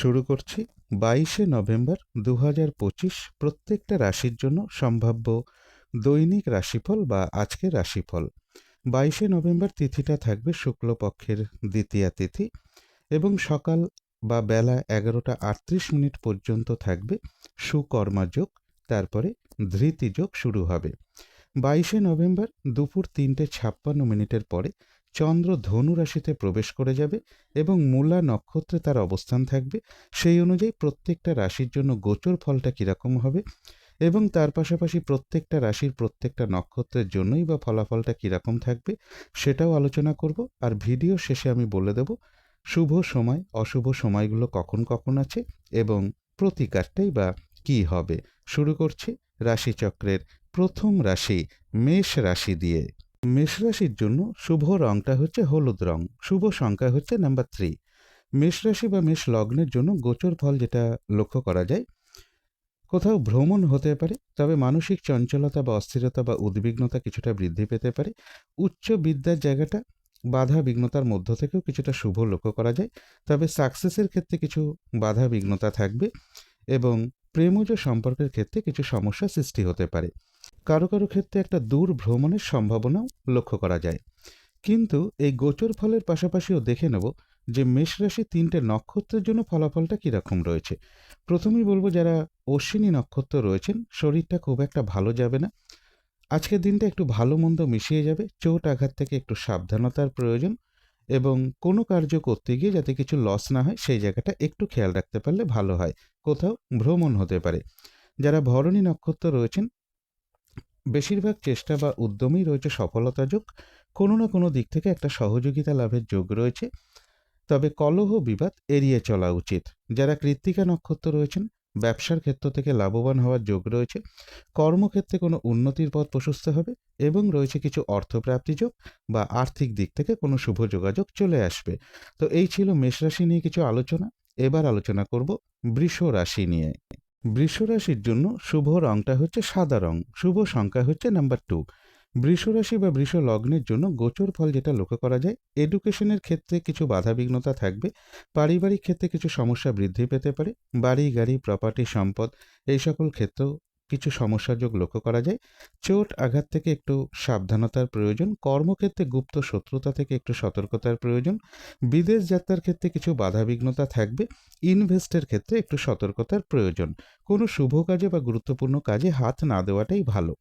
শুরু করছি বাইশে নভেম্বর দু পঁচিশ প্রত্যেকটা রাশির জন্য সম্ভাব্য দৈনিক রাশিফল বা আজকের রাশিফল। বাইশে নভেম্বর তিথিটা থাকবে শুক্লপক্ষের দ্বিতীয়া তিথি এবং সকাল বা বেলা এগারোটা আটত্রিশ মিনিট পর্যন্ত থাকবে সুকর্মাযোগ তারপরে ধৃতিযোগ শুরু হবে। বাইশে নভেম্বর দুপুর তিনটে ছাপ্পান্ন মিনিটের পরে চন্দ্র ধনু রাশিতে প্রবেশ করে যাবে এবং মূলা নক্ষত্রে তার অবস্থান থাকবে। সেই অনুযায়ী প্রত্যেকটা রাশির জন্য গোচর ফলটা কীরকম হবে এবং তার পাশাপাশি প্রত্যেকটা রাশির প্রত্যেকটা নক্ষত্রের জন্যই বা ফলাফলটা কীরকম থাকবে সেটাও আলোচনা করব। আর ভিডিও শেষে আমি বলে দেব, শুভ সময়, অশুভ সময়গুলো কখন কখন আছে এবং প্রতিকারটাই বা কি হবে। শুরু করছি রাশিচক্রের প্রথম রাশি, মেষ রাশি দিয়ে। মেষ রাশির জন্য শুভ রংটা হচ্ছে হলুদ রং। শুভ সংখ্যা হচ্ছে নাম্বার থ্রি মেষ রাশি বা মেষ লগ্নের জন্য গোচর ফল যেটা লক্ষ্য করা যায়, কোথাও ভ্রমণ হতে পারে, তবে মানসিক চঞ্চলতা বা অস্থিরতা বা উদ্বিগ্নতা কিছুটা বৃদ্ধি পেতে পারে। উচ্চ বিদ্যার জায়গাটা বাধা বিঘ্নতার মধ্য থেকেও কিছুটা শুভ লক্ষ্য করা যায়, তবে সাকসেসের ক্ষেত্রে কিছু বাধা বিঘ্নতা থাকবে এবং প্রেমজ সম্পর্কের ক্ষেত্রে কিছু সমস্যা সৃষ্টি হতে পারে। কারও কারও ক্ষেত্রে একটা দূর ভ্রমণের সম্ভাবনাও লক্ষ্য করা যায়। কিন্তু এই গোচর ফলের পাশাপাশিও দেখে নেব যে মেষ রাশি তিনটে নক্ষত্রের জন্য ফলাফলটা কীরকম রয়েছে। প্রথমেই বলব যারা অশ্বিনী নক্ষত্র রয়েছেন, শরীরটা খুব একটা ভালো যাবে না। আজকের দিনটা একটু ভালো মন্দ মিশিয়ে যাবে, চোট আঘাত থেকে একটু সাবধানতার প্রয়োজন এবং কোনো কার্য করতে গিয়ে যাতে কিছু লস না হয়, সেই জায়গাটা একটু খেয়াল রাখতে পারলে ভালো হয়। কোথাও ভ্রমণ হতে পারে। যারা ভরণী নক্ষত্র রয়েছেন বেশিরভাগ চেষ্টা বা উদ্যমেই রয়েছে সফলতা যোগ কোনো না কোনো দিক থেকে একটা সহযোগিতা লাভের যোগ রয়েছে। তবে কলহ বিবাদ এড়িয়ে চলা উচিত। যারা কৃত্তিকা নক্ষত্র রয়েছেন, ব্যবসার ক্ষেত্র থেকে লাভবান হওয়ার যোগ রয়েছে। কর্মক্ষেত্রে কোনো উন্নতির পথ প্রশস্ত হবে এবং রয়েছে কিছু অর্থপ্রাপ্তি যোগ বা আর্থিক দিক থেকে কোনো শুভ যোগাযোগ চলে আসবে। তো এই ছিল মেষ রাশি নিয়ে কিছু আলোচনা। এবার আলোচনা করব বৃষ রাশি নিয়ে। বৃষ রাশির জন্য শুভ রংটা হচ্ছে সাদা রং, শুভ সংখ্যা হচ্ছে নাম্বার টু বৃষরাশি বা বৃষ লগ্নের জন্য গোচর ফল যেটা লক্ষ্য করা যায় এডুকেশনের ক্ষেত্রে কিছু বাধাবিঘ্নতা থাকবে, পারিবারিক ক্ষেত্রে কিছু সমস্যা বৃদ্ধি পেতে পারে, বাড়ি, গাড়ি প্রপার্টি সম্পদ, এই সকল ক্ষেত্রেও কিছু সমস্যার যোগ লক্ষ্য করা যায়। চোট আঘাত থেকে একটু সাবধানতার প্রয়োজন। কর্মক্ষেত্রে গুপ্ত শত্রুতা থেকে একটু সতর্কতার প্রয়োজন। বিদেশ যাত্রার ক্ষেত্রে কিছু বাধাবিঘ্নতা থাকবে। ইনভেস্টের ক্ষেত্রে একটু সতর্কতার প্রয়োজন। কোনো শুভ কাজে বা গুরুত্বপূর্ণ কাজে হাত না দেওয়াটাই ভালো।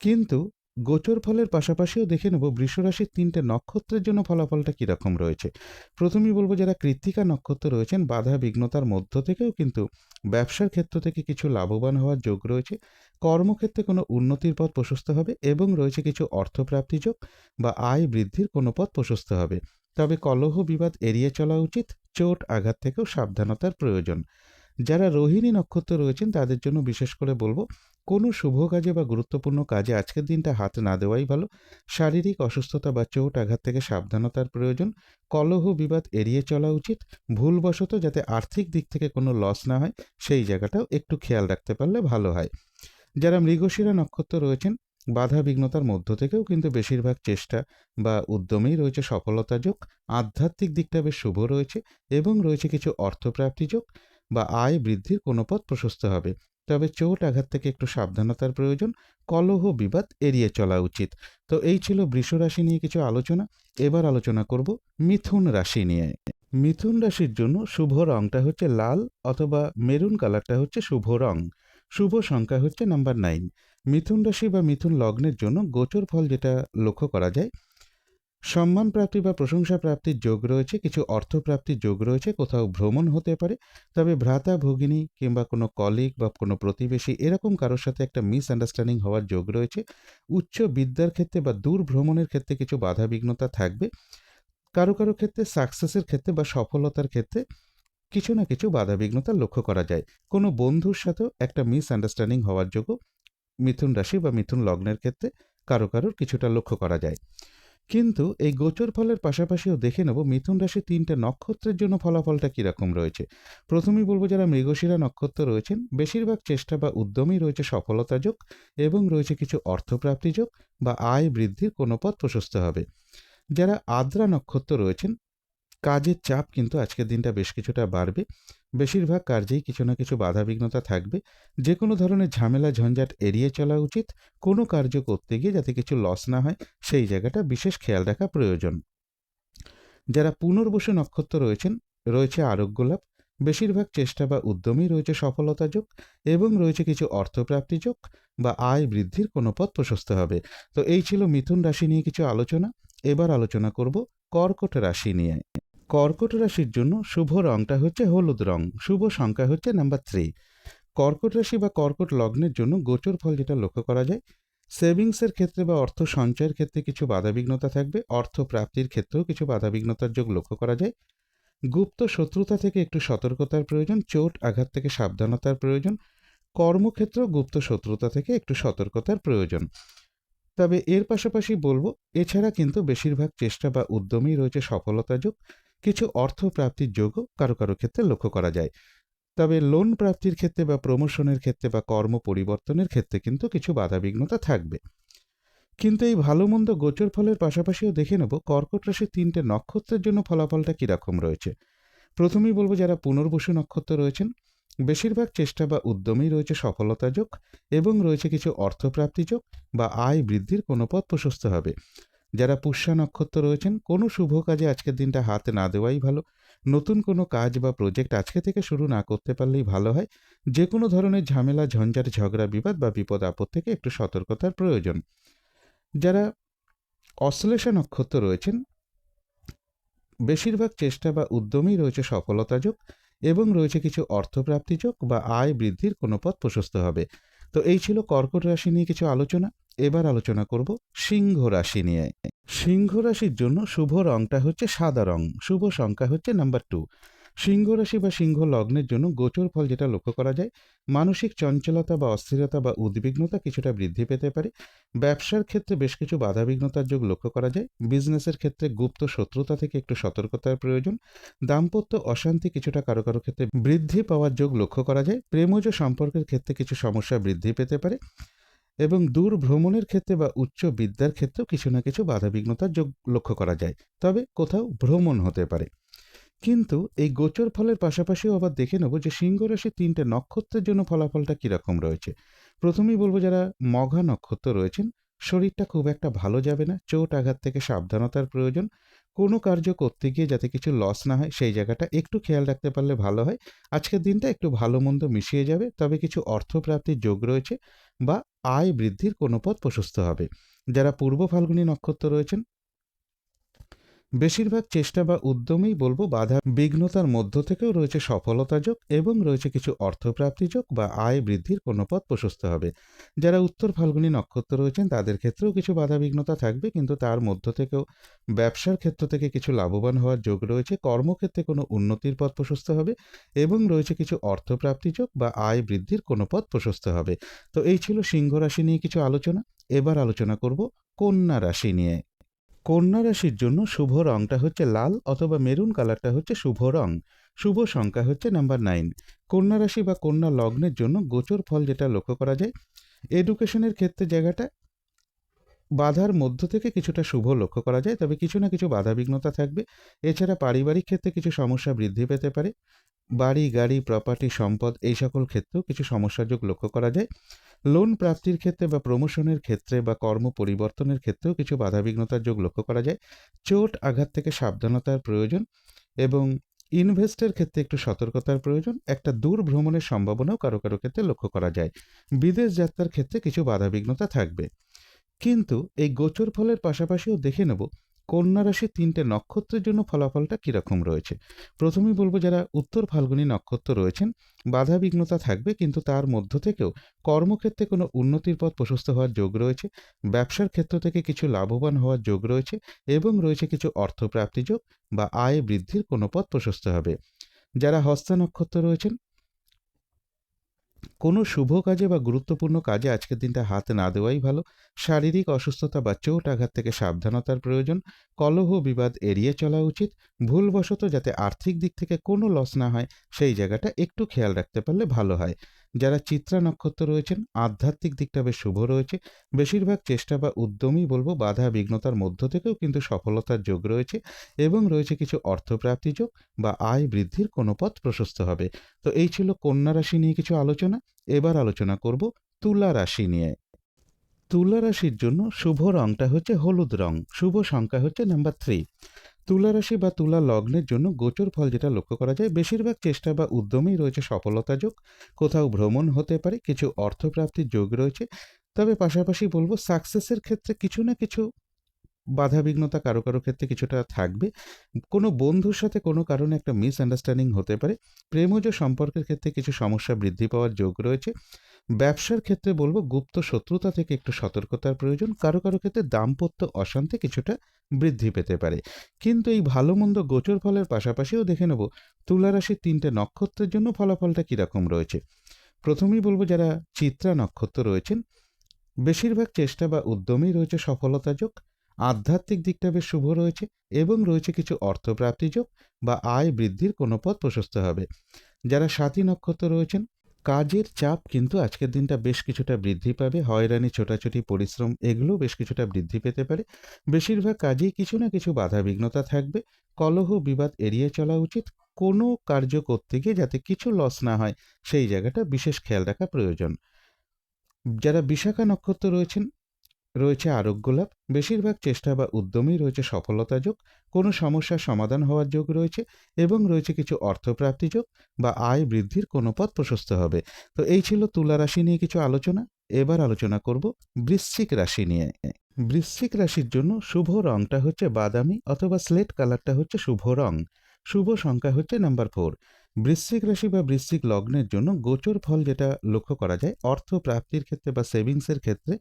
কিন্তু গোচর ফলের পাশাপাশিও দেখে নেব বৃষরাশির তিনটে নক্ষত্রের জন্য ফলাফলটা কীরকম রয়েছে। প্রথমেই বলব যারা কৃত্তিকা নক্ষত্র রয়েছেন, বাধা বিঘ্নতার মধ্য থেকেও কিন্তু ব্যবসার ক্ষেত্র থেকে কিছু লাভবান হওয়ার যোগ রয়েছে। কর্মক্ষেত্রে কোনো উন্নতির পথ প্রশস্ত হবে এবং রয়েছে কিছু অর্থপ্রাপ্তি যোগ বা আয় বৃদ্ধির কোনো পথ প্রশস্ত হবে। তবে কলহ বিবাদ এড়িয়ে চলা উচিত, চোট আঘাত থেকেও সাবধানতার প্রয়োজন। যারা রোহিণী নক্ষত্র রয়েছেন, তাদের জন্য বিশেষ করে বলব কোনো শুভ কাজে বা গুরুত্বপূর্ণ কাজে আজকের দিনটা হাত না দেওয়াই ভালো। শারীরিক অসুস্থতা বা চোট আঘাত থেকে সাবধানতার প্রয়োজন। কলহ বিবাদ এড়িয়ে চলা উচিত। ভুলবশত যাতে আর্থিক দিক থেকে কোনো লস না হয়, সেই জায়গাটাও একটু খেয়াল রাখতে পারলে ভালো হয়। যারা মৃগশিরা নক্ষত্র রয়েছেন, বাধা বিঘ্নতার মধ্য থেকেও কিন্তু বেশিরভাগ চেষ্টা বা উদ্যমেই রয়েছে সফলতা যোগ। আধ্যাত্মিক দিকটা বেশ শুভ রয়েছে এবং রয়েছে কিছু অর্থপ্রাপ্তি যোগ বা আয় বৃদ্ধির কোনো পথ প্রশস্ত হবে। তবে চোট আঘাত থেকে একটু সাবধানতার প্রয়োজন, কলহ, বিবাদ এড়িয়ে চলা উচিত। তো এই ছিল বৃষ রাশি নিয়ে কিছু আলোচনা। এবার আলোচনা করব মিথুন রাশি নিয়ে। মিথুন রাশির জন্য শুভ রংটা হচ্ছে লাল অথবা মেরুন কালারটা হচ্ছে শুভ রং। শুভ সংখ্যা হচ্ছে নাম্বার নাইন। মিথুন রাশি বা মিথুন লগ্নের জন্য গোচর ফল যেটা লক্ষ্য করা যায় সম্মান প্রাপ্তি বা প্রশংসা প্রাপ্তির যোগ রয়েছে, কিছু অর্থ প্রাপ্তির যোগ রয়েছে, কোথাও ভ্রমণ হতে পারে, তবে ভ্রাতা, ভগিনী কিংবা কোনো কলিগ বা কোনো প্রতিবেশী এরকম কারোর সাথে একটা মিসআন্ডারস্ট্যান্ডিং হওয়ার যোগ রয়েছে। উচ্চ বিদ্যার ক্ষেত্রে বা দূর ভ্রমণের ক্ষেত্রে কিছু বাধা বিঘ্নতা থাকবে। কারও কারও ক্ষেত্রে সাকসেসের ক্ষেত্রে বা সফলতার ক্ষেত্রে কিছু না কিছু বাধা বিঘ্নতা লক্ষ্য করা যায়। কোনো বন্ধুর সাথেও একটা মিসআন্ডারস্ট্যান্ডিং হওয়ার যোগ্য মিথুন রাশি বা মিথুন লগ্নের ক্ষেত্রে কারও কারোর কিছুটা লক্ষ্য করা যায়। কিন্তু এই গোচর ফলের পাশাপাশিও দেখে নেব মিথুন রাশি তিনটে নক্ষত্রের জন্য ফলাফলটা কীরকম রয়েছে। প্রথমেই বলব যারা মৃগশিরা নক্ষত্র রয়েছেন, বেশিরভাগ চেষ্টা বা উদ্যমই রয়েছে সফলতা যোগ এবং রয়েছে কিছু অর্থপ্রাপ্তি যোগ বা আয় বৃদ্ধির কোনো পথ প্রশস্ত হবে। যারা আদ্রা নক্ষত্র রয়েছেন কাজের চাপ কিন্তু আজকের দিনটা বেশ কিছুটা বাড়বে। বেশিরভাগ কার্যেই কিছু না কিছু বাধা বিঘ্নতা থাকবে। যে কোনো ধরনের ঝামেলা ঝঞ্ঝাট এড়িয়ে চলা উচিত। কোনো কার্য করতে গিয়ে যাতে কিছু লস না হয়, সেই জায়গাটা বিশেষ খেয়াল রাখা প্রয়োজন। যারা পুনর্বসু নক্ষত্র রয়েছেন, রয়েছে আরোগ্য লাভ। বেশিরভাগ চেষ্টা বা উদ্যমেই রয়েছে সফলতা যোগ এবং রয়েছে কিছু অর্থপ্রাপ্তি যোগ বা আয় বৃদ্ধির কোনো পথ প্রশস্ত হবে। তো এই ছিল মিথুন রাশি নিয়ে কিছু আলোচনা। এবার আলোচনা করব কর্কট রাশি নিয়ে। কর্কট রাশির জন্য শুভ রংটা হচ্ছে হলুদ রং, শুভ সংখ্যা হচ্ছে নাম্বার থ্রি কর্কট রাশি বা কর্কট লগ্নের জন্য গোচর ফল যেটা লক্ষ্য করা যায় সেভিংসের ক্ষেত্রে বা অর্থ সঞ্চয়ের ক্ষেত্রে কিছু বাধাবিঘ্নতা থাকবে, অর্থ প্রাপ্তির ক্ষেত্রেও কিছু বাধাবিঘ্নতার যোগ লক্ষ্য করা যায়। গুপ্ত শত্রুতা থেকে একটু সতর্কতার প্রয়োজন, চোট আঘাত থেকে সাবধানতার প্রয়োজন, কর্মক্ষেত্র গুপ্ত শত্রুতা থেকে একটু সতর্কতার প্রয়োজন। তবে এর পাশাপাশি বলব, এছাড়া কিন্তু বেশিরভাগ চেষ্টা বা উদ্যমেই রয়েছে সফলতা যোগ। কিছু অর্থ প্রাপ্তির যোগও কারও কারও ক্ষেত্রে লক্ষ্য করা যায়। তবে লোন প্রাপ্তির ক্ষেত্রে বা প্রমোশনের ক্ষেত্রে বা কর্ম পরিবর্তনের ক্ষেত্রে কিন্তু কিছু বাধাবিঘ্নতা থাকবে। কিন্তু এই ভালো মন্দ গোচর ফলের পাশাপাশিও দেখে নেব কর্কট রাশির তিনটে নক্ষত্রের জন্য ফলাফলটা কীরকম রয়েছে। প্রথমেই বলব যারা পুনর্বসু নক্ষত্র রয়েছেন, বেশিরভাগ চেষ্টা বা উদ্যমেই রয়েছে সফলতা যোগ এবং রয়েছে কিছু অর্থপ্রাপ্তি যোগ বা আয় বৃদ্ধির কোনো পথ প্রশস্ত হবে। যারা পুষ্যা নক্ষত্র রয়েছেন, কোনো শুভ কাজে আজকের দিনটা হাতে না দেওয়াই ভালো। নতুন কোনো কাজ বা প্রজেক্ট আজকে থেকে শুরু না করতে পারলেই ভালো হয়। যে কোনো ধরনের ঝামেলা, ঝঞ্ঝাট, ঝগড়া, বিবাদ বা বিপদ আপদ থেকে একটু সতর্কতার প্রয়োজন। যারা অশ্লেষা নক্ষত্র রয়েছেন, বেশিরভাগ চেষ্টা বা উদ্যমই রয়েছে সফলতা যোগ এবং রয়েছে কিছু অর্থপ্রাপ্তি যোগ বা আয় বৃদ্ধির কোনো পথ প্রশস্ত হবে। তো এই ছিল কর্কট রাশি নিয়ে কিছু আলোচনা। এবার আলোচনা করব সিংহ রাশি নিয়ে। সিংহ রাশির জন্য শুভ রংটা হচ্ছে সাদা রং। শুভ সংখ্যা হচ্ছে নাম্বার টু সিংহ রাশি বা সিংহ লগ্নের জন্য গোচর ফল যেটা লক্ষ্য করা যায়, মানসিক চঞ্চলতা বা অস্থিরতা বা উদ্বিগ্নতা কিছুটা বৃদ্ধি পেতে পারে। ব্যবসার ক্ষেত্রে বেশ কিছু বাধাবিঘ্নতার যোগ লক্ষ্য করা যায়। বিজনেসের ক্ষেত্রে গুপ্ত শত্রুতা থেকে একটু সতর্কতার প্রয়োজন। দাম্পত্য অশান্তি কিছুটা কারও কারও ক্ষেত্রে বৃদ্ধি পাওয়ার যোগ লক্ষ্য করা যায়। প্রেমজ সম্পর্কের ক্ষেত্রে কিছু সমস্যা বৃদ্ধি পেতে পারে এবং দূর ভ্রমণের ক্ষেত্রে বা উচ্চ বিদ্যার ক্ষেত্রেও কিছু না কিছু বাধাবিঘ্নতার যোগ লক্ষ্য করা যায়। তবে কোথাও ভ্রমণ হতে পারে। কিন্তু এই গোচর ফলের পাশাপাশিও আবার দেখে নেব যে সিংহ রাশির তিনটে নক্ষত্রের জন্য ফলাফলটা কীরকম রয়েছে। প্রথমেই বলব যারা মঘা নক্ষত্র রয়েছেন, শরীরটা খুব একটা ভালো যাবে না, চোট আঘাত থেকে সাবধানতার প্রয়োজন। কোনো কার্য করতে গিয়ে যাতে কিছু লস না হয়, সেই জায়গাটা একটু খেয়াল রাখতে পারলে ভালো হয়। আজকের দিনটা একটু ভালো মন্দ মিশিয়ে যাবে, তবে কিছু অর্থপ্রাপ্তির যোগ রয়েছে বা আয় বৃদ্ধির কোনো পথ প্রশস্ত হবে। যারা পূর্ব ফাল্গুনী নক্ষত্র রয়েছেন বেশিরভাগ চেষ্টা বা উদ্যমেই বলব বাধা বিঘ্নতার মধ্য থেকেও রয়েছে সফলতা যোগ এবং রয়েছে কিছু অর্থপ্রাপ্তি যোগ বা আয় বৃদ্ধির কোনো পথ প্রশস্ত হবে। যারা উত্তর ফাল্গুনী নক্ষত্র রয়েছেন, তাদের ক্ষেত্রেও কিছু বাধা বিঘ্নতা থাকবে, কিন্তু তার মধ্য থেকেও ব্যবসার ক্ষেত্র থেকে কিছু লাভবান হওয়ার যোগ রয়েছে, কর্মক্ষেত্রে কোনো উন্নতির পথ প্রশস্ত হবে এবং রয়েছে কিছু অর্থপ্রাপ্তি যোগ বা আয় বৃদ্ধির কোনো পথ প্রশস্ত হবে। তো এই ছিল সিংহ রাশি নিয়ে কিছু আলোচনা। এবার আলোচনা করব কন্যা রাশি নিয়ে। কন্যা রাশির জন্য শুভ রংটা হচ্ছে লাল অথবা মেরুন কালারটা হচ্ছে শুভ রং। শুভ সংখ্যা হচ্ছে নাম্বার নাইন। কন্যা রাশি বা কন্যা লগ্নের জন্য গোচর ফল যেটা লক্ষ্য করা যায় এডুকেশনের ক্ষেত্রে জায়গাটা বাধার মধ্য থেকে কিছুটা শুভ লক্ষ্য করা যায়, তবে কিছু না কিছু বাধা বিঘ্নতা থাকবে। এছাড়া পারিবারিক ক্ষেত্রে কিছু সমস্যা বৃদ্ধি পেতে পারে। বাড়ি, গাড়ি প্রপার্টি সম্পদ এই সকল ক্ষেত্রেও কিছু সমস্যার যোগ লক্ষ্য করা যায়। লোন প্রাপ্তির ক্ষেত্রে বা প্রমোশনের ক্ষেত্রে বা কর্ম পরিবর্তনের ক্ষেত্রেও কিছু বাধাবিঘ্নতার যোগ লক্ষ্য করা যায়। চোট, আঘাত থেকে সাবধানতার প্রয়োজন এবং ইনভেস্টের ক্ষেত্রে একটু সতর্কতার প্রয়োজন। একটা দূর ভ্রমণের সম্ভাবনাও কারও কারও ক্ষেত্রে লক্ষ্য করা যায়। বিদেশ যাত্রার ক্ষেত্রে কিছু বাধাবিঘ্নতা থাকবে। কিন্তু এই গোচর ফলের পাশাপাশিও দেখে নেব কন্যা রাশির তিনটে নক্ষত্রের জন্য ফলাফলটা কীরকম রয়েছে। প্রথমেই বলব যারা উত্তর ফাল্গুনী নক্ষত্র রয়েছেন, বাধা বিঘ্নতা থাকবে কিন্তু তার মধ্য থেকেও কর্মক্ষেত্রে কোনো উন্নতির পথ প্রশস্ত হওয়ার যোগ রয়েছে, ব্যবসার ক্ষেত্র থেকে কিছু লাভবান হওয়ার যোগ রয়েছে এবং রয়েছে কিছু অর্থপ্রাপ্তি যোগ বা আয় বৃদ্ধির কোনো পথ প্রশস্ত হবে। যারা হস্তা নক্ষত্র রয়েছেন কোনো শুভ কাজে বা গুরুত্বপূর্ণ কাজে আজকের দিনটা হাত না দেওয়াই ভালো। শারীরিক অসুস্থতা বা চোট আঘাত থেকে সাবধানতার প্রয়োজন। কলহ, বিবাদ এড়িয়ে চলা উচিত। ভুলবশত যাতে আর্থিক দিক থেকে কোনো লস না হয়, সেই জায়গাটা একটু খেয়াল রাখতে পারলে ভালো হয়। যারা চিত্রা নক্ষত্র রয়েছেন, আধ্যাত্মিক দিকটা বেশ শুভ রয়েছে। বেশিরভাগ চেষ্টা বা উদ্যমই বলব বাধা বিঘ্নতার মধ্য থেকেও কিন্তু সফলতার যোগ রয়েছে এবং রয়েছে কিছু অর্থপ্রাপ্তি যোগ বা আয় বৃদ্ধির কোনো পথ প্রশস্ত হবে। তো এই ছিল কন্যা রাশি নিয়ে কিছু আলোচনা। এবার আলোচনা করব তুলা রাশি নিয়ে। তুলা রাশির জন্য শুভ রংটা হচ্ছে হলুদ রং। শুভ সংখ্যা হচ্ছে নাম্বার থ্রি তুলা রাশি বা তুলা লগ্নের জন্য গোচর ফল যেটা লক্ষ্য করা যায়, বেশিরভাগ চেষ্টা বা উদ্যমেই রয়েছে সফলতা যোগ। কোথাও ভ্রমণ হতে পারে, কিছু অর্থপ্রাপ্তির যোগ রয়েছে, তবে পাশাপাশি বলব সাকসেসের ক্ষেত্রে কিছু না কিছু বাধাবিঘ্নতা কারও কারও ক্ষেত্রে কিছুটা থাকবে। কোনো বন্ধুর সাথে কোনো কারণে একটা মিসআন্ডারস্ট্যান্ডিং হতে পারে। প্রেমজ সম্পর্কের ক্ষেত্রে কিছু সমস্যা বৃদ্ধি পাওয়ার যোগ রয়েছে। ব্যবসার ক্ষেত্রে বলব গুপ্ত শত্রুতা থেকে একটু সতর্কতার প্রয়োজন। কারও কারও ক্ষেত্রে দাম্পত্য অশান্তি কিছুটা বৃদ্ধি পেতে পারে। কিন্তু এই ভালো মন্দ গোচর ফলের পাশাপাশিও দেখে নেব তুলা রাশির তিনটে নক্ষত্রের জন্য ফলাফলটা কীরকম রয়েছে। প্রথমেই বলব যারা চিত্রা নক্ষত্র রয়েছেন, বেশিরভাগ চেষ্টা বা উদ্যমেই রয়েছে সফলতা যোগ। আধ্যাত্মিক দিকটা বেশ শুভ রয়েছে এবং রয়েছে কিছু অর্থপ্রাপ্তি যোগ বা আয় বৃদ্ধির কোনো পথ প্রশস্ত হবে। যারা সাথী নক্ষত্র রয়েছেন, কাজের চাপ কিন্তু আজকের দিনটা বেশ কিছুটা বৃদ্ধি পাবে। হয়রানি, ছোটাছুটি, পরিশ্রম এগুলো বেশ কিছুটা বৃদ্ধি পেতে পারে। বেশিরভাগ কাজেই কিছু না কিছু বাধা বিঘ্নতা থাকবে। কলহ, বিবাদ এড়িয়ে চলা উচিত। কোনো কার্য করতে গিয়ে যাতে কিছু লস না হয়, সেই জায়গাটা বিশেষ খেয়াল রাখা প্রয়োজন। যারা বিশাখা নক্ষত্র রয়েছেন রয়েছে আরোগ্য লাভ বেশিরভাগ চেষ্টা বা উদ্যমেই রয়েছে সফলতা যোগ, কোনো সমস্যার সমাধান হওয়ার যোগ রয়েছে এবং রয়েছে কিছু অর্থপ্রাপ্তি যোগ বা আয় বৃদ্ধির কোনো পথ প্রশস্ত হবে। তো এই ছিল তুলা রাশি নিয়ে কিছু আলোচনা। এবার আলোচনা করব বৃশ্চিক রাশি নিয়ে। বৃশ্চিক রাশির জন্য শুভ রংটা হচ্ছে বাদামি অথবা স্লেট কালারটা হচ্ছে শুভ রং। শুভ সংখ্যা হচ্ছে নাম্বার ফোর। বৃশ্চিক রাশি বা বৃশ্চিক লগ্নের জন্য গোচর ফল যেটা লক্ষ্য করা যায়, অর্থ প্রাপ্তির ক্ষেত্রে বা সেভিংসের ক্ষেত্রে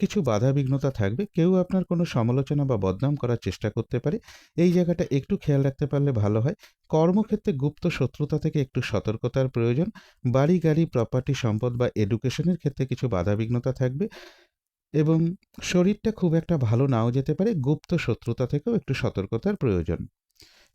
কিছু বাধা বিঘ্নতা থাকবে। কেউ আপনার কোনো সমালোচনা বা বদনাম করার চেষ্টা করতে পারে। এই জায়গাটা একটু খেয়াল রাখতে পারলে ভালো হয়। কর্মক্ষেত্রে গুপ্ত শত্রুতা থেকে একটু সতর্কতার প্রয়োজন। বাড়ি, গাড়ি প্রপার্টি সম্পদ বা এডুকেশনের ক্ষেত্রে কিছু বাধা বিঘ্নতা থাকবে এবং শরীরটা খুব একটা ভালো নাও যেতে পারে। গুপ্ত শত্রুতা থেকেও একটু সতর্কতার প্রয়োজন।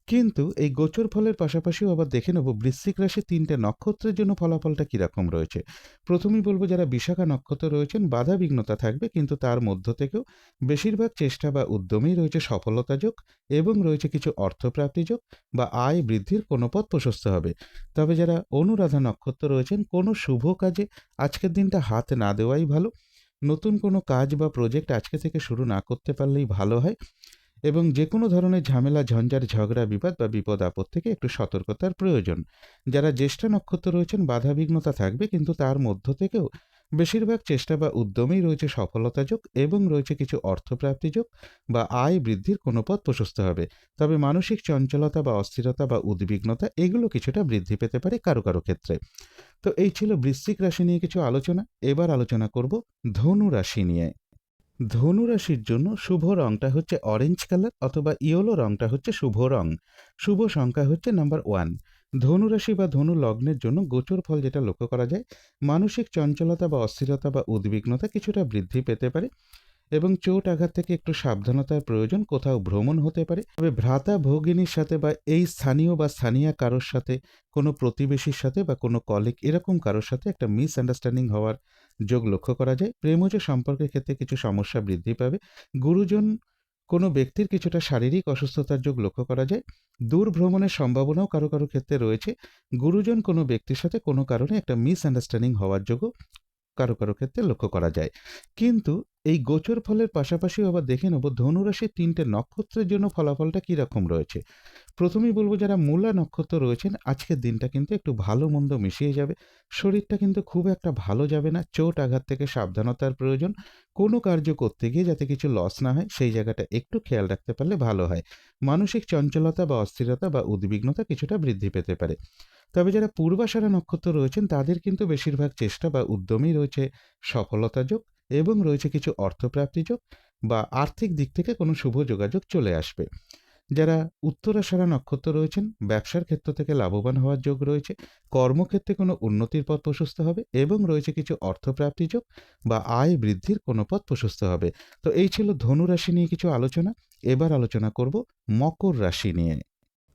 কিন্তু এই গোচর ফলের পাশাপাশিও আবার দেখে নেব বৃশ্চিক রাশি তিনটে নক্ষত্রের জন্য ফলাফলটা কীরকম রয়েছে। প্রথমেই বলব যারা বিশাখা নক্ষত্র রয়েছেন বাধা বিঘ্নতা থাকবে, কিন্তু তার মধ্য থেকেও বেশিরভাগ চেষ্টা বা উদ্যমেই রয়েছে সফলতা যোগ এবং রয়েছে কিছু অর্থপ্রাপ্তি যোগ বা আয় বৃদ্ধির কোনো পথ প্রশস্ত হবে। তবে যারা অনুরাধা নক্ষত্র রয়েছেন, কোনো শুভ কাজে আজকের দিনটা হাত না দেওয়াই ভালো। নতুন কোনো কাজ বা প্রজেক্ট আজকে থেকে শুরু না করতে পারলেই ভালো হয়। এবং যে কোনো ধরনের ঝামেলা, ঝঞ্ঝার, ঝগড়া, বিবাদ বা বিপদ আপদ থেকে একটু সতর্কতার প্রয়োজন। যারা জ্যেষ্ঠা নক্ষত্র রয়েছেন, বাধাবিঘ্নতা থাকবে কিন্তু তার মধ্য থেকেও বেশিরভাগ চেষ্টা বা উদ্যমেই রয়েছে সফলতা যোগ এবং রয়েছে কিছু অর্থপ্রাপ্তি যোগ বা আয় বৃদ্ধির কোনো পথ প্রশস্ত হবে। তবে মানসিক চঞ্চলতা বা অস্থিরতা বা উদ্বিগ্নতা এগুলো কিছুটা বৃদ্ধি পেতে পারে কারও কারও ক্ষেত্রে। তো এই ছিল বৃশ্চিক রাশি নিয়ে কিছু আলোচনা। এবার আলোচনা করব ধনু রাশি নিয়ে। ধনু রাশির জন্য শুভ রংটা হচ্ছে অরেঞ্জ কালার অথবা ইয়েলো রংটা হচ্ছে শুভ রং। শুভ সংখ্যা হচ্ছে নাম্বার ওয়ান ধনুরাশি বা ধনু লগ্নের জন্য গোচর ফল যেটা লক্ষ্য করা যায়, মানসিক চঞ্চলতা বা অস্থিরতা বা উদ্বিগ্নতা কিছুটা বৃদ্ধি পেতে পারে। এবং চোট আঘাত থেকে একটু সাবধানতার প্রয়োজন, কোথাও ভ্রমণ হতে পারে। তবে ভ্রাতা ভগিনীর সাথে বা এই স্থানীয় বা স্থানীয় কারোর সাথে, কোনো প্রতিবেশীর সাথে বা কোনো কলিগ এরকম কারোর সাথে একটা মিসআন্ডারস্ট্যান্ডিং হওয়ার যোগ লক্ষ্য করা যায়। প্রেমজ সম্পর্কের ক্ষেত্রে কিছু সমস্যা বৃদ্ধি পাবে। গুরুজন কোনো ব্যক্তির কিছুটা শারীরিক অসুস্থতার যোগ লক্ষ্য করা যায়। দূর ভ্রমণের সম্ভাবনাও কারও কারও ক্ষেত্রে রয়েছে। গুরুজন কোনো ব্যক্তির সাথে কোনো কারণে একটা মিসআন্ডারস্ট্যান্ডিং হওয়ার যোগও কারও কারও ক্ষেত্রে লক্ষ্য করা যায়। কিন্তু এই গোচর ফলের পাশাপাশি আবার দেখে নেব ধনুরাশির তিনটে নক্ষত্রের জন্য ফলাফলটা কীরকম রয়েছে। প্রথমেই বলব যারা মূলা নক্ষত্র রয়েছেন, আজকের দিনটা কিন্তু একটু ভালো মন্দ মিশিয়ে যাবে। শরীরটা কিন্তু খুব একটা ভালো যাবে না, চোট আঘাত থেকে সাবধানতার প্রয়োজন। কোনো কার্য করতে গিয়ে যাতে কিছু লস না হয়, সেই জায়গাটা একটু খেয়াল রাখতে পারলে ভালো হয়। মানসিক চঞ্চলতা বা অস্থিরতা বা উদ্বিগ্নতা কিছুটা বৃদ্ধি পেতে পারে। তবে যারা পূর্বাশারা নক্ষত্র রয়েছেন, তাদের কিন্তু বেশিরভাগ চেষ্টা বা উদ্যমেই রয়েছে সফলতা যোগ এবং রয়েছে কিছু অর্থপ্রাপ্তি যোগ বা আর্থিক দিক থেকে কোনো শুভ যোগাযোগ চলে আসবে। যারা উত্তরাশারা নক্ষত্র রয়েছেন, ব্যবসার ক্ষেত্র থেকে লাভবান হওয়ার যোগ রয়েছে, কর্মক্ষেত্রে কোনো উন্নতির পথ প্রশস্ত হবে এবং রয়েছে কিছু অর্থপ্রাপ্তি যোগ বা আয় বৃদ্ধির কোনো পথ প্রশস্ত হবে। তো এই ছিল ধনু রাশি নিয়ে কিছু আলোচনা। এবার আলোচনা করব মকর রাশি নিয়ে।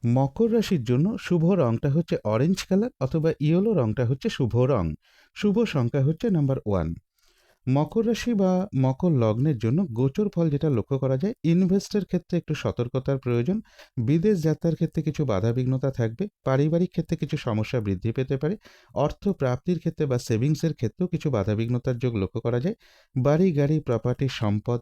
মকর রাশির জন্য শুভ রংটা হচ্ছে অরেঞ্জ কালার অথবা ইয়েলো রংটা হচ্ছে শুভ রং। শুভ সংখ্যা হচ্ছে নাম্বার ওয়ান মকর রাশি বা মকর লগ্নের জন্য গোচর ফল যেটা লক্ষ্য করা যায় ইনভেস্টের ক্ষেত্রে একটু সতর্কতার প্রয়োজন, বিদেশ যাত্রার ক্ষেত্রে কিছু বাধাবিঘ্নতা থাকবে, পারিবারিক ক্ষেত্রে কিছু সমস্যা বৃদ্ধি পেতে পারে, অর্থ প্রাপ্তির ক্ষেত্রে বা সেভিংসের ক্ষেত্রেও কিছু বাধাবিঘ্নতার যোগ লক্ষ্য করা যায়, বাড়ি, গাড়ি প্রপার্টি সম্পদ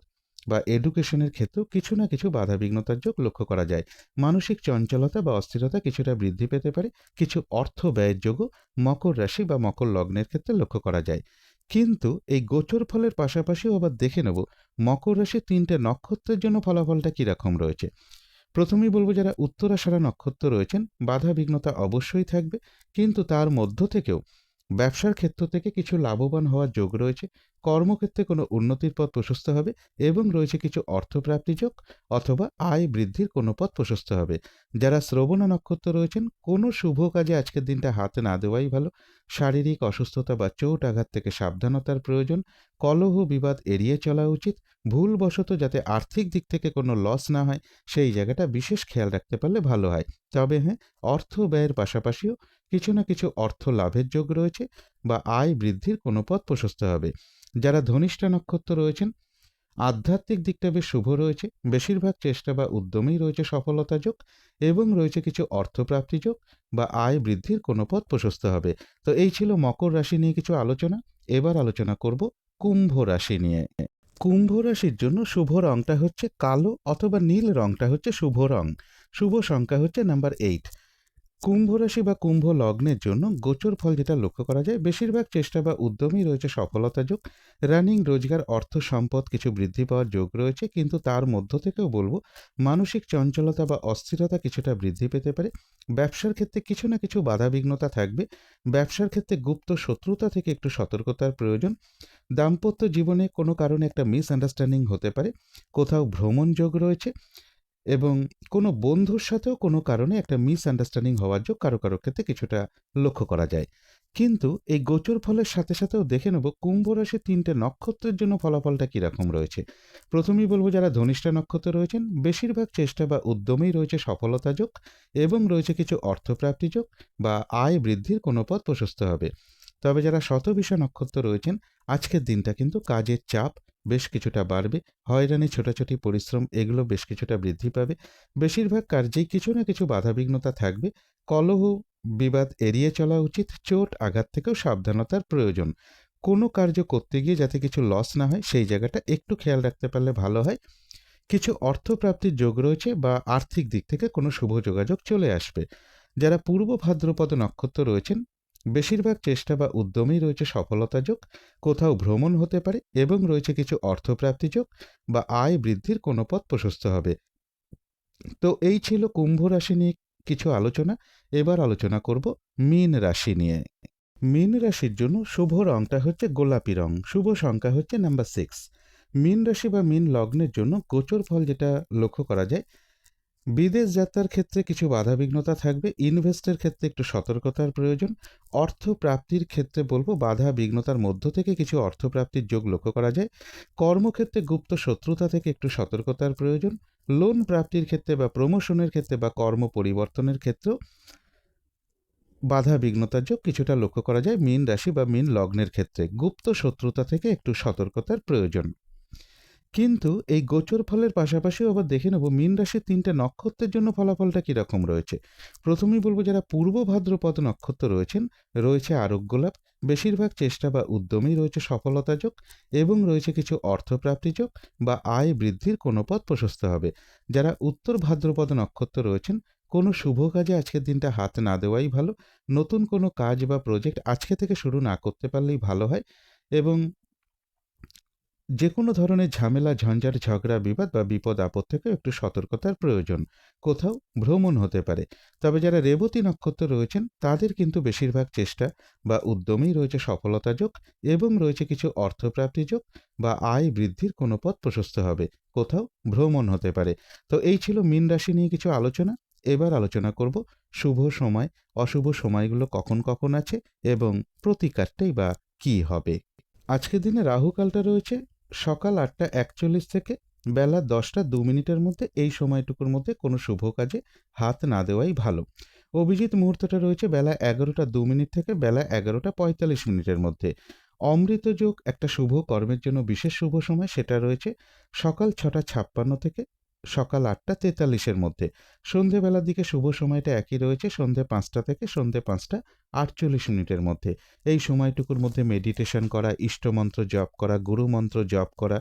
বা এডুকেশনের ক্ষেত্রেও কিছু না কিছু বাধাবিঘ্নতার যোগ লক্ষ্য করা যায়। মানসিক চঞ্চলতা বা অস্থিরতা কিছুটা বৃদ্ধি পেতে পারে, কিছু অর্থ ব্যয়ের যোগও মকর রাশি বা মকর লগ্নের ক্ষেত্রে লক্ষ্য করা যায়। কিন্তু এই গোচর ফলের পাশাপাশিও আবার দেখে নেব, মকর রাশির তিনটে নক্ষত্রের জন্য ফলাফলটা কীরকম রয়েছে। প্রথমেই বলব যারা উত্তরাষাঢ়া নক্ষত্র রয়েছেন বাধা বিঘ্নতা অবশ্যই থাকবে, কিন্তু তার মধ্য থেকেও ব্যবসার ক্ষেত্র থেকে কিছু লাভবান হওয়ার যোগ রয়েছে। কর্মক্ষেত্রে কোনো উন্নতির পথ প্রশস্ত হবে এবং রয়েছে কিছু অর্থপ্রাপ্তি যোগ অথবা আয় বৃদ্ধির কোনো পথ প্রশস্ত হবে। যারা শ্রবণা নক্ষত্র রয়েছেন, কোনো শুভ কাজে আজকের দিনটা হাতে না দেওয়াই ভালো। শারীরিক অসুস্থতা বা চোট আঘাত থেকে সাবধানতার প্রয়োজন। কলহ বিবাদ এড়িয়ে চলা উচিত। ভুলবশত যাতে আর্থিক দিক থেকে কোনো লস না হয়, সেই জায়গাটা বিশেষ খেয়াল রাখতে পারলে ভালো হয়। তবে হ্যাঁ অর্থ ব্যয়ের পাশাপাশিও কিছু না কিছু অর্থ লাভের যোগ রয়েছে বা আয় বৃদ্ধির কোনো পথ প্রশস্ত হবে। যারা ধনিষ্ঠা নক্ষত্র রয়েছেন, আধ্যাত্মিক দিকটা বেশ শুভ রয়েছে। বেশিরভাগ চেষ্টা বা উদ্যমেই রয়েছে সফলতা যোগ এবং রয়েছে কিছু অর্থপ্রাপ্তি যোগ বা আয় বৃদ্ধির কোনো পথ প্রশস্ত হবে। তো এই ছিল মকর রাশি নিয়ে কিছু আলোচনা। এবার আলোচনা করব কুম্ভ রাশি নিয়ে। কুম্ভ রাশির জন্য শুভ রংটা হচ্ছে কালো অথবা নীল রংটা হচ্ছে শুভ রং। শুভ সংখ্যা হচ্ছে নাম্বার এইট কুম্ভ রাশি বা কুম্ভ লগ্নের জন্য গোচর ফল যেটা লক্ষ্য করা যায়, বেশিরভাগ চেষ্টা বা উদ্যমই রয়েছে সফলতা যোগ। রানিং, রোজগার, অর্থ সম্পদ কিছু বৃদ্ধি পাওয়ার যোগ রয়েছে, কিন্তু তার মধ্য থেকেও বলব, মানসিক চঞ্চলতা বা অস্থিরতা কিছুটা বৃদ্ধি পেতে পারে। ব্যবসার ক্ষেত্রে কিছু না কিছু বাধাবিঘ্নতা থাকবে। ব্যবসার ক্ষেত্রে গুপ্ত শত্রুতা থেকে একটু সতর্কতার প্রয়োজন। দাম্পত্য জীবনে কোনো কারণে একটা মিসআন্ডারস্ট্যান্ডিং হতে পারে। কোথাও ভ্রমণ যোগ রয়েছে। এবং কোনো বন্ধুর সাথেও কোনো কারণে একটা মিসআন্ডারস্ট্যান্ডিং হওয়ার যোগ কারও কারও ক্ষেত্রে কিছুটা লক্ষ্য করা যায়। কিন্তু এই গোচর ফলের সাথে সাথেও দেখে নেব কুম্ভ রাশির তিনটে নক্ষত্রের জন্য ফলাফলটা কীরকম রয়েছে। প্রথমেই বলব যারা ধনিষ্ঠা নক্ষত্র রয়েছেন, বেশিরভাগ চেষ্টা বা উদ্যমেই রয়েছে সফলতা যোগ এবং রয়েছে কিছু অর্থপ্রাপ্তি যোগ বা আয় বৃদ্ধির কোনো পথ প্রশস্ত হবে। তবে যারা শতবিষা নক্ষত্র রয়েছেন, আজকের দিনটা কিন্তু কাজের চাপ বেশ কিছুটা বাড়বে। হয়রানি, ছোটাছুটি, পরিশ্রম, এগুলো বেশ কিছুটা বৃদ্ধি পাবে। বেশিরভাগ কার্যেই কিছু না কিছু বাধাবিঘ্নতা থাকবে। কলহ, বিবাদ এড়িয়ে চলা উচিত। চোট, আঘাত থেকেও সাবধানতার প্রয়োজন। কোনো কার্য করতে গিয়ে যাতে কিছু লস না হয়, সেই জায়গাটা একটু খেয়াল রাখতে পারলে ভালো হয়। কিছু অর্থপ্রাপ্তির যোগ রয়েছে বা আর্থিক দিক থেকে কোনো শুভ যোগাযোগ চলে আসবে। যারা পূর্ব ভাদ্রপদ নক্ষত্র রয়েছেন বেশিরভাগ চেষ্টা বা উদ্যমেই রয়েছে সফলতা যোগ, কোথাও ভ্রমণ হতে পারে এবং রয়েছে কিছু অর্থপ্রাপ্তি যোগ বা আয় বৃদ্ধির কোনো পথ প্রশস্ত হবে। তো এই ছিল কুম্ভ রাশি নিয়ে কিছু আলোচনা। এবার আলোচনা করব মীন রাশি নিয়ে। মীন রাশির জন্য শুভ রংটা হচ্ছে গোলাপি রং, শুভ সংখ্যা হচ্ছে নাম্বার সিক্স। মীন রাশি বা মীন লগ্নের জন্য গোচর ফল যেটা লক্ষ্য করা যায় বিদেশ যাত্রার ক্ষেত্রে কিছু বাধাবিঘ্নতা থাকবে, ইনভেস্টের ক্ষেত্রে একটু সতর্কতার প্রয়োজন অর্থ প্রাপ্তির ক্ষেত্রে বলব বাধা বিঘ্নতার মধ্য থেকে কিছু অর্থপ্রাপ্তির যোগ লক্ষ্য করা যায়, কর্মক্ষেত্রে গুপ্ত শত্রুতা থেকে একটু সতর্কতার প্রয়োজন, লোন প্রাপ্তির ক্ষেত্রে বা প্রমোশনের ক্ষেত্রে বা কর্ম পরিবর্তনের ক্ষেত্রেও বাধা বিঘ্নতার যোগ কিছুটা লক্ষ্য করা যায়, মীন রাশি বা মীন লগ্নের ক্ষেত্রে, গুপ্ত শত্রুতা থেকে একটু সতর্কতার প্রয়োজন। কিন্তু এই গোচর ফলের পাশাপাশিও আবার দেখে নেব মীন রাশির তিনটে নক্ষত্রের জন্য ফলাফলটা কীরকম রয়েছে। প্রথমেই বলব যারা পূর্ব ভাদ্রপদ নক্ষত্র রয়েছেন, রয়েছে আরোগ্য লাভ বেশিরভাগ চেষ্টা বা উদ্যমেই রয়েছে সফলতা যোগ এবং রয়েছে কিছু অর্থপ্রাপ্তি যোগ বা আয় বৃদ্ধির কোনো পথ প্রশস্ত হবে। যারা উত্তর ভাদ্রপদ নক্ষত্র রয়েছেন, কোনো শুভ কাজে আজকের দিনটা হাত না দেওয়াই ভালো। নতুন কোনো কাজ বা প্রজেক্ট আজকে থেকে শুরু না করতে পারলেই ভালো হয় এবং যে কোনো ধরনের ঝামেলা, ঝঞ্ঝাট, ঝগড়া, বিবাদ বা বিপদ আপদ থেকে একটু সতর্কতার প্রয়োজন। কোথাও ভ্রমণ হতে পারে, তবে যারা রেবতী নক্ষত্র রয়েছেন, তাদের কিন্তু বেশিরভাগ চেষ্টা বা উদ্যমেই রয়েছে সফলতা যোগ এবং রয়েছে কিছু অর্থপ্রাপ্তি যোগ বা আয় বৃদ্ধির কোনো পথ প্রশস্ত হবে। কোথাও ভ্রমণ হতে পারে। তো এই ছিল মীন রাশি নিয়ে কিছু আলোচনা। এবার আলোচনা করব শুভ সময়, অশুভ সময়গুলো কখন কখন আছে এবং প্রতিকারটাই বা কী হবে। আজকের দিনে রাহুকালটা রয়েছে। সকাল আটটা একচল্লিশ থেকে বেলা দশটা দু মিনিটের মধ্যে এই সময়টুকুর মধ্যে কোনো শুভ কাজে হাত না দেওয়াই ভালো। অভিজিৎ মুহূর্তটা রয়েছে বেলা এগারোটা দু মিনিট থেকে বেলা এগারোটা পঁয়তাল্লিশ মিনিটের মধ্যে। অমৃত যোগ একটা শুভ কর্মের জন্য বিশেষ শুভ সময় সেটা রয়েছে সকাল ছটা ছাপ্পান্ন থেকে সকাল আটটা তেতাল্লিশের মধ্যে। সন্ধেবেলার দিকে শুভ সময়টা একই রয়েছে, সন্ধে পাঁচটা থেকে সন্ধে পাঁচটা আটচল্লিশ মিনিটের মধ্যে। এই সময়টুকুর মধ্যে মেডিটেশন করা, ইষ্টমন্ত্র জপ করা, গুরুমন্ত্র জপ করা,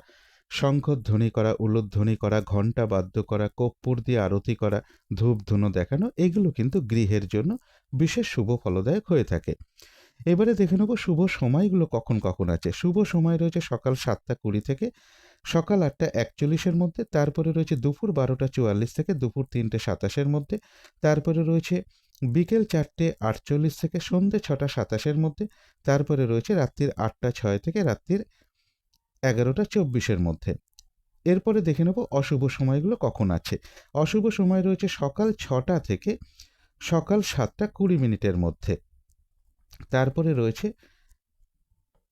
শঙ্খধ্বনি করা, উলুধ্বনি করা, ঘণ্টা বাদ্য করা কর্পূর দিয়ে আরতি করা ধূপ ধুনো দেখানো, এগুলো কিন্তু গৃহের জন্য বিশেষ শুভ ফলদায়ক হয়ে থাকে। এবারে দেখে নেব শুভ সময়গুলো কখন কখন আছে। শুভ সময় রয়েছে সকাল সাতটা কুড়ি থেকে সকাল আটটা একচল্লিশের মধ্যে, তারপরে রয়েছে দুপুর বারোটা চুয়াল্লিশ থেকে দুপুর তিনটে সাতাশের মধ্যে, তারপরে রয়েছে বিকেল চারটে আটচল্লিশ থেকে সন্ধে ছটা সাতাশের মধ্যে, তারপরে রয়েছে রাত্রির আটটা ছয় থেকে রাত্রির এগারোটা চব্বিশের মধ্যে। এরপরে দেখে নেব অশুভ সময়গুলো কখন আছে। অশুভ সময় রয়েছে সকাল ছটা থেকে সকাল সাতটা কুড়ি মিনিটের মধ্যে। তারপরে রয়েছে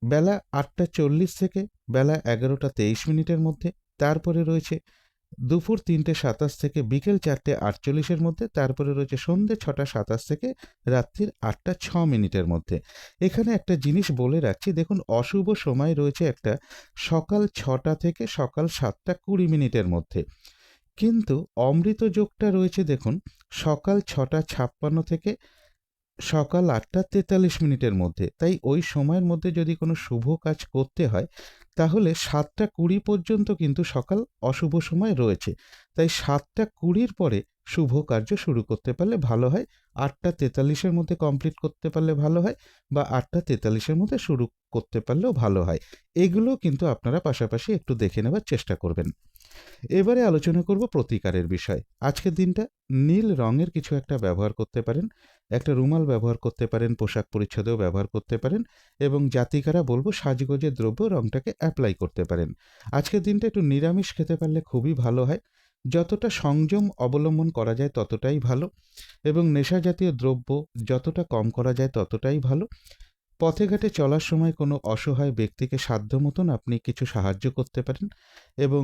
বেলা আটটা চল্লিশ থেকে বেলা এগারোটা তেইশ মিনিটের মধ্যে, তারপরে রয়েছে দুপুর তিনটে সাতাশ থেকে বিকেল চারটে আটচল্লিশের মধ্যে, তারপরে রয়েছে সন্ধে ছটা সাতাশ থেকে রাত্রির আটটা ছ মিনিটের মধ্যে। এখানে একটা জিনিস বলে রাখছি, দেখুন অশুভ সময় রয়েছে একটা সকাল ছটা থেকে সকাল সাতটা কুড়ি মিনিটের মধ্যে। কিন্তু অমৃত যোগটা রয়েছে দেখুন, সকাল ছটা ছাপ্পান্ন থেকে সকাল আটটা তেতাল্লিশ মিনিটের মধ্যে। তাই ওই সময়ের মধ্যে যদি কোনো শুভ কাজ করতে হয় তাহলে সাতটা কুড়ি পর্যন্ত কিন্তু সকাল অশুভ সময় রয়েছে। তাই সাতটা কুড়ির পরে শুভ কার্য শুরু করতে পারলে ভালো হয়। আটটা তেতাল্লিশের মধ্যে কমপ্লিট করতে পারলে ভালো হয় বা আটটা তেতাল্লিশের মধ্যে শুরু করতে পারলেও ভালো হয়। এগুলো কিন্তু আপনারা পাশাপাশি একটু দেখে নেবার চেষ্টা করবেন। এবারে আলোচনা করব প্রতিকারের বিষয়। আজকের দিনটা নীল রঙের কিছু একটা ব্যবহার করতে পারেন। একটা রুমাল ব্যবহার করতে পারেন, পোশাক পরিচ্ছদেও ব্যবহার করতে পারেন এবং জাতিকারা বলব সাজগোজের দ্রব্য রঙটাকে অ্যাপ্লাই করতে পারেন। আজকের দিনটা একটু নিরামিষ খেতে পারলে খুবই ভালো হয়। যতটা সংযম অবলম্বন করা যায় ততটাই ভালো এবং নেশা জাতীয় দ্রব্য যতটা কম করা যায় ততটাই ভালো। পথে ঘাটে চলার সময় কোনো অসহায় ব্যক্তিকে সাধ্য মতন আপনি কিছু সাহায্য করতে পারেন এবং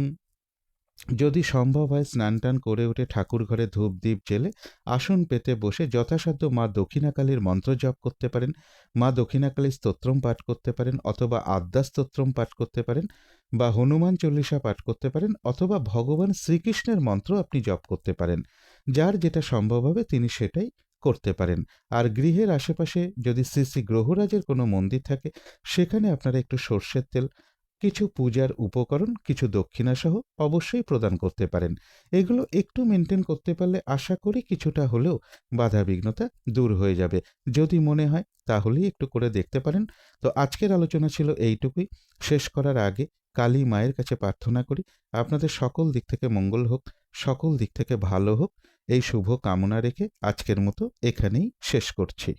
যদি সম্ভব হয় স্নান টান করে উঠে ঠাকুর ঘরে ধূপ দ্বীপ জেলে আসন পেতে বসে যথাসাধ্য মা দক্ষিণাকালীর মন্ত্র জপ করতে পারেন, মা দক্ষিণাকালীর স্তোত্রম পাঠ করতে পারেন অথবা আদ্যা স্তোত্রম পাঠ করতে পারেন বা হনুমান চল্লিশা পাঠ করতে পারেন অথবা ভগবান শ্রীকৃষ্ণের মন্ত্র আপনি জপ করতে পারেন। যার যেটা সম্ভব হবে তিনি সেটাই করতে পারেন। আর গৃহের আশেপাশে যদি শ্রী শ্রী গ্রহরাজের কোনো মন্দির থাকে, সেখানে আপনারা একটু সর্ষের তেল কিছু পূজার উপকরণ, কিছু দক্ষিণাসহ অবশ্যই প্রদান করতে পারেন। এগুলো একটু মেনটেন করতে পারলে আশা করি কিছুটা হলেও বাধাবিঘ্নতা দূর হয়ে যাবে। যদি মনে হয়, তাহলেই একটু করে দেখতে পারেন। তো আজকের আলোচনা ছিল এইটুকুই। শেষ করার আগে কালী মায়ের কাছে প্রার্থনা করি। আপনাদের সকল দিক থেকে মঙ্গল হোক, সকল দিক থেকে ভালো হোক। এই শুভ কামনা রেখে আজকের মতো এখানেই শেষ করছি।